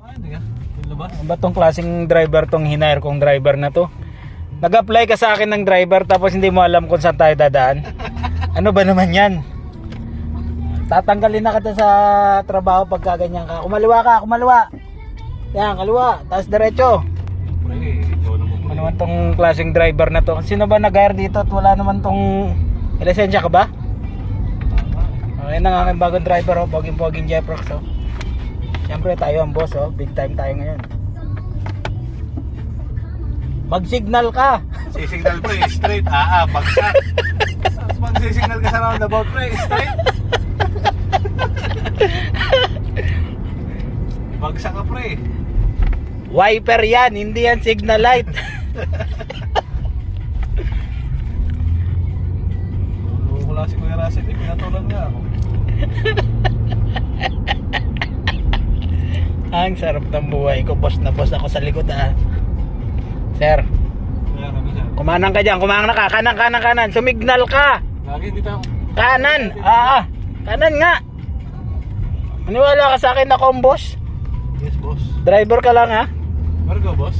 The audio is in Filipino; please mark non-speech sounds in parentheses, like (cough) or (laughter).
Ah, hindi ka. Yung labas. Ano ba tong klaseng driver tong hinire kong driver na to? Nag-apply ka sa akin ng driver tapos hindi mo alam kung saan tayo dadaan. (laughs) Ano ba naman yan? Tatanggalin na kita sa trabaho pagka ganyan ka. Kumaliwa ka, kumaliwa. Yan, kaliwa. Tapos diretso. Ano naman tong klaseng driver na to? Sino ba nag-hire dito at wala naman tong... May lisensya ka ba? Okay na nga aking bagong driver oh. Poging-poging Jeprox oh. Siyempre tayo ang boss oh. Big time tayo ngayon. Mag-signal ka. Sisignal pre, straight. Ah, ah, bagsak. Tapos magsisignal ka sa roundabout pre, straight. bagsak ka pre. Wiper yan, hindi yan signal light. Wala si Kuya Russell, eh, pinatulan nga ako. Ang sarap ng buhay ko. Boss na boss ako sa likod ah. Sir, kumanang ka dyan. Kumanang ka. Kanan, kanan, kanan. Sumignal ka. Lagi hindi tayo. Kanan. Ah, ah. Kanan nga. Maniwala ka sa akin ako ang boss. Yes, boss. Driver ka lang ha. Where go, boss?